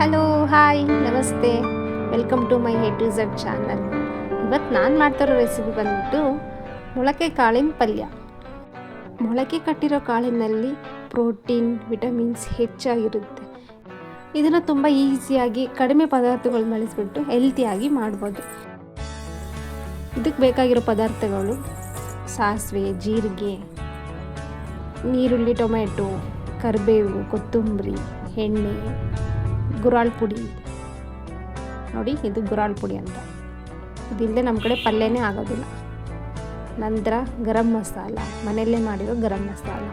Hello, hi, ನಮಸ್ತೆ. Welcome to my head to Z channel. ಇವತ್ತು ನಾನು ಮಾಡ್ತಿರೋ ರೆಸಿಪಿ ಬಂದ್ಬಿಟ್ಟು ಮೊಳಕೆ ಕಾಳಿನ ಪಲ್ಯ. ಮೊಳಕೆ ಕಟ್ಟಿರೋ ಕಾಳಿನಲ್ಲಿ ಪ್ರೋಟೀನ್, ವಿಟಮಿನ್ಸ್ ಹೆಚ್ಚಾಗಿರುತ್ತೆ. ಇದನ್ನು ತುಂಬ ಈಸಿಯಾಗಿ ಕಡಿಮೆ ಪದಾರ್ಥಗಳು ಬಳಸಿಬಿಟ್ಟು ಹೆಲ್ತಿಯಾಗಿ ಮಾಡ್ಬೋದು. ಇದಕ್ಕೆ ಬೇಕಾಗಿರೋ ಪದಾರ್ಥಗಳು ಸಾಸಿವೆ, ಜೀರಿಗೆ ನೀರುಳ್ಳಿ ಟೊಮೆಟೊ ಕರಿಬೇವು, ಕೊತ್ತಂಬರಿ, ಎಣ್ಣೆ ಗುರಾಳ್ ಪುಡಿ ನೋಡಿ, ಇದು ಗುರಾಳ್ ಪುಡಿ ಅಂತ. ಇದಿಲ್ಲದೆ ನಮ್ಮ ಕಡೆ ಪಲ್ಯನೇ ಆಗೋದಿಲ್ಲ. ನಂತರ ಗರಂ ಮಸಾಲ, ಮನೆಯಲ್ಲೇ ಮಾಡಿರೋ ಗರಂ ಮಸಾಲ,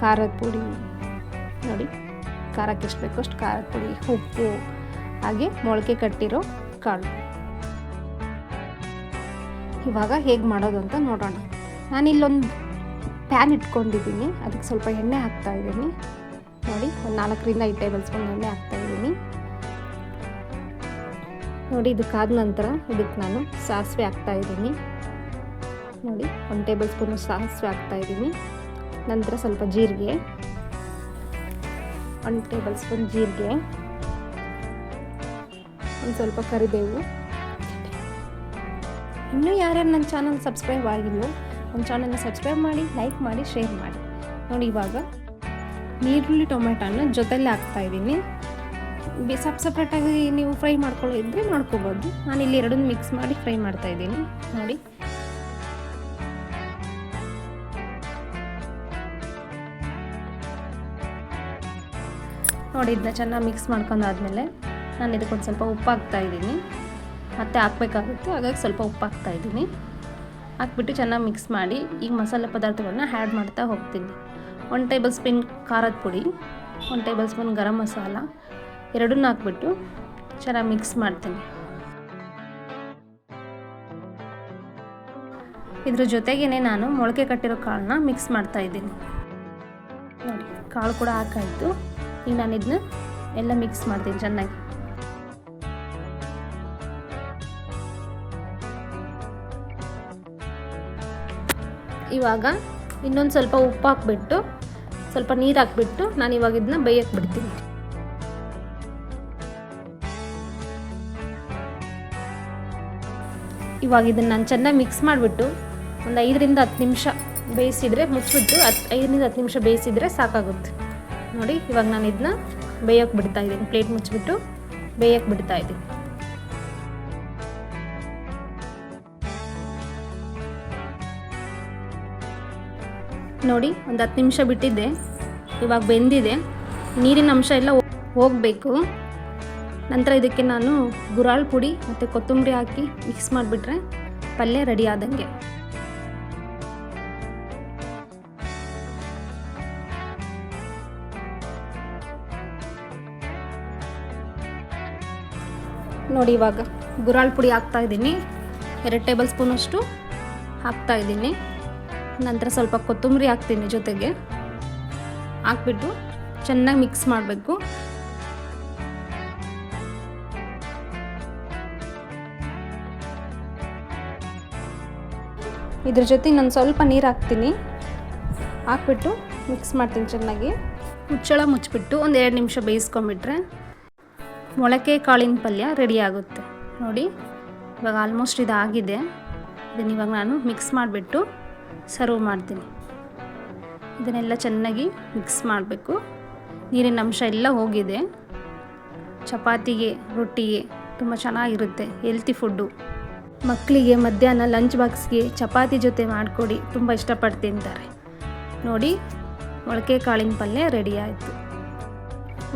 ಖಾರದ ಪುಡಿ. ನೋಡಿ, ಖಾರಕ್ಕೆ ಎಷ್ಟು ಬೇಕೋ ಅಷ್ಟು ಖಾರದ ಪುಡಿ, ಉಪ್ಪು, ಹಾಗೆ ಮೊಳಕೆ ಕಟ್ಟಿರೋ ಕಾಳು. ಇವಾಗ ಹೇಗೆ ಮಾಡೋದು ಅಂತ ನೋಡೋಣ. ನಾನಿಲ್ಲೊಂದು ಪ್ಯಾನ್ ಇಟ್ಕೊಂಡಿದ್ದೀನಿ. ಅದಕ್ಕೆ ಸ್ವಲ್ಪ ಎಣ್ಣೆ ಹಾಕ್ತಾ ಇದ್ದೀನಿ. ನೋಡಿ, ಒಂದು ನಾಲ್ಕರಿಂದ ಐದು ಟೇಬಲ್ ಸ್ಪೂನ್ ಎಣ್ಣೆ ಹಾಕ್ತಾ ಇದ್ದೀನಿ ನೋಡಿ, ಇದಕ್ಕಾದ ನಂತರ ಇದಕ್ಕೆ ನಾನು ಸಾಸಿವೆ ಹಾಕ್ತಾ ಇದ್ದೀನಿ. ನೋಡಿ, ಒಂದು ಟೇಬಲ್ ಸ್ಪೂನ್ ಸಾಸಿವೆ ಹಾಕ್ತಾ ಇದ್ದೀನಿ. ನಂತರ ಸ್ವಲ್ಪ ಜೀರಿಗೆ. ಒಂದು ಟೇಬಲ್ ಸ್ಪೂನ್ ಜೀರಿಗೆ. ಒಂದು ಸ್ವಲ್ಪ ಕರಿಬೇವು. ಇನ್ನೂ ಯಾರ್ಯಾರು ನನ್ನ ಚಾನಲ್ ಸಬ್ಸ್ಕ್ರೈಬ್ ಆಗಿಲ್ಲ ನನ್ನ ಚಾನಲ್ನ ಸಬ್ಸ್ಕ್ರೈಬ್ ಮಾಡಿ, ಲೈಕ್ ಮಾಡಿ, ಶೇರ್ ಮಾಡಿ. ನೋಡಿ, ಇವಾಗ ನೀರುಳ್ಳಿ ಟೊಮೆಟೊನ ಜೊತೆಲಿ ಹಾಕ್ತಾ ಇದ್ದೀನಿ. ಸಪ್ ಸಪ್ರೇಟಾಗಿ ನೀವು ಫ್ರೈ ಮಾಡ್ಕೊಳ್ಳೋದಿದ್ರೆ ಮಾಡ್ಕೋಬೋದು. ನಾನು ಇಲ್ಲಿ ಎರಡನ್ನೂ ಮಿಕ್ಸ್ ಮಾಡಿ ಫ್ರೈ ಮಾಡ್ತಾ ಇದ್ದೀನಿ. ನೋಡಿ. ನೋಡಿ, ಇದನ್ನ ಚೆನ್ನಾಗಿ ಮಿಕ್ಸ್ ಮಾಡ್ಕೊಂಡಾದ್ಮೇಲೆ ನಾನು ಇದಕ್ಕೊಂದು ಸ್ವಲ್ಪ ಉಪ್ಪು ಹಾಕ್ತಾ ಇದ್ದೀನಿ. ಮತ್ತೆ ಹಾಕ್ಬೇಕಾಗುತ್ತೆ. ಹಾಗಾಗಿ ಸ್ವಲ್ಪ ಉಪ್ಪು ಹಾಕ್ತಾ ಇದ್ದೀನಿ. ಹಾಕ್ಬಿಟ್ಟು ಚೆನ್ನಾಗಿ ಮಿಕ್ಸ್ ಮಾಡಿ ಈಗ ಮಸಾಲೆ ಪದಾರ್ಥಗಳನ್ನ ಆ್ಯಡ್ ಮಾಡ್ತಾ ಹೋಗ್ತೀನಿ. ಒನ್ ಟೇಬಲ್ ಸ್ಪೂನ್ ಖಾರದ ಪುಡಿ one tablespoon garam masala ಎರಡನ್ನೂ ಹಾಕ್ಬಿಟ್ಟು ಚೆನ್ನಾಗಿ ಮಿಕ್ಸ್ ಮಾಡ್ತೀನಿ. ಇದ್ರ ಜೊತೆಗೇ ನಾನು ಮೊಳಕೆ ಕಟ್ಟಿರೋ ಕಾಳನ್ನ ಮಿಕ್ಸ್ ಮಾಡ್ತಾ ಇದ್ದೀನಿ. ನೋಡಿ, ಕಾಳು ಕೂಡ ಹಾಕಾಯಿತು. ಈಗ ನಾನು ಇದನ್ನ ಎಲ್ಲ ಮಿಕ್ಸ್ ಮಾಡ್ತೀನಿ ಚೆನ್ನಾಗಿ. ಇವಾಗ ಇನ್ನೊಂದು ಸ್ವಲ್ಪ ಉಪ್ಪು ಹಾಕ್ಬಿಟ್ಟು, ಸ್ವಲ್ಪ ನೀರು ಹಾಕ್ಬಿಟ್ಟು ನಾನು ಇವಾಗ ಇದನ್ನ ಬೇಯಕ್ಕೆ ಬಿಡ್ತೀನಿ. ಇವಾಗ ಇದನ್ನು ನಾನು ಚೆನ್ನಾಗಿ ಮಿಕ್ಸ್ ಮಾಡಿಬಿಟ್ಟು ಒಂದು ಐದರಿಂದ ಹತ್ತು ನಿಮಿಷ ಬೇಯಿಸಿದರೆ ಮುಚ್ಚಿಬಿಟ್ಟು ಹತ್ತು, ಐದರಿಂದ ಹತ್ತು ನಿಮಿಷ ಬೇಯಿಸಿದರೆ ಸಾಕಾಗುತ್ತೆ. ನೋಡಿ, ಇವಾಗ ನಾನು ಇದನ್ನ ಬೇಯೋಕೆ ಬಿಡ್ತಾ ಇದ್ದೀನಿ. ಪ್ಲೇಟ್ ಮುಚ್ಚಿಬಿಟ್ಟು ಬೇಯೋಕೆ ಬಿಡ್ತಾ ಇದ್ದೀನಿ. ನೋಡಿ, ಒಂದು ಹತ್ತು ನಿಮಿಷ ಬಿಟ್ಟಿದ್ದೆ. ಇವಾಗ ಬೆಂದಿದೆ. ನೀರಿನ ಅಂಶ ಎಲ್ಲ ಹೋಗಬೇಕು. ನಂತರ ಇದಕ್ಕೆ ನಾನು ಗುರಾಳ್ ಪುಡಿ ಮತ್ತು ಕೊತ್ತಂಬರಿ ಹಾಕಿ ಮಿಕ್ಸ್ ಮಾಡಿಬಿಟ್ರೆ ಪಲ್ಯ ರೆಡಿ ಆದಂಗೆ. ನೋಡಿ ಇವಾಗ ಗುರಾಳ್ ಪುಡಿ ಹಾಕ್ತಾ ಇದ್ದೀನಿ. ಎರಡು ಟೇಬಲ್ ಸ್ಪೂನಷ್ಟು ಹಾಕ್ತಾ ಇದ್ದೀನಿ. ನಂತರ ಸ್ವಲ್ಪ ಕೊತ್ತಂಬರಿ ಹಾಕ್ತೀನಿ ಜೊತೆಗೆ. ಹಾಕ್ಬಿಟ್ಟು ಚೆನ್ನಾಗಿ ಮಿಕ್ಸ್ ಮಾಡಬೇಕು. ಇದ್ರ ಜೊತೆ ನಾನು ಸ್ವಲ್ಪ ನೀರು ಹಾಕ್ತೀನಿ. ಹಾಕ್ಬಿಟ್ಟು ಮಿಕ್ಸ್ ಮಾಡ್ತೀನಿ ಚೆನ್ನಾಗಿ. ಮುಚ್ಚಳ ಮುಚ್ಚಿಬಿಟ್ಟು ಒಂದು ಎರಡು ನಿಮಿಷ ಬೇಯಿಸ್ಕೊಂಬಿಟ್ರೆ ಮೊಳಕೆ ಕಾಳಿನ ಪಲ್ಯ ರೆಡಿ ಆಗುತ್ತೆ. ನೋಡಿ, ಇವಾಗ ಆಲ್ಮೋಸ್ಟ್ ಇದಾಗಿದೆ. ಇದನ್ನು ಇವಾಗ ನಾನು ಮಿಕ್ಸ್ ಮಾಡಿಬಿಟ್ಟು ಸರ್ವ್ ಮಾಡ್ತೀನಿ. ಇದನ್ನೆಲ್ಲ ಚೆನ್ನಾಗಿ ಮಿಕ್ಸ್ ಮಾಡಬೇಕು. ನೀರಿನ ಅಂಶ ಎಲ್ಲ ಹೋಗಿದೆ. ಚಪಾತಿಗೆ, ರೊಟ್ಟಿಗೆ ತುಂಬ ಚೆನ್ನಾಗಿರುತ್ತೆ ಹೆಲ್ತಿ ಫುಡ್ಡು ಮಕ್ಕಳಿಗೆ ಮಧ್ಯಾಹ್ನ ಲಂಚ್ ಬಾಕ್ಸ್ಗೆ ಚಪಾತಿ ಜೊತೆ ಮಾಡಿಕೊಡಿ, ತುಂಬ ಇಷ್ಟಪಟ್ಟು ತಿಂತಾರೆ ನೋಡಿ, ಮೊಳಕೆ ಕಾಳಿನ ಪಲ್ಯ ರೆಡಿ ಆಯಿತು.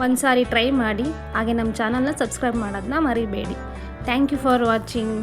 ಒಂದು ಸಾರಿ ಟ್ರೈ ಮಾಡಿ, ಹಾಗೆ ನಮ್ಮ ಚಾನಲ್ನ ಸಬ್ಸ್ಕ್ರೈಬ್ ಮಾಡೋದನ್ನ ಮರಿಬೇಡಿ. Thank you for watching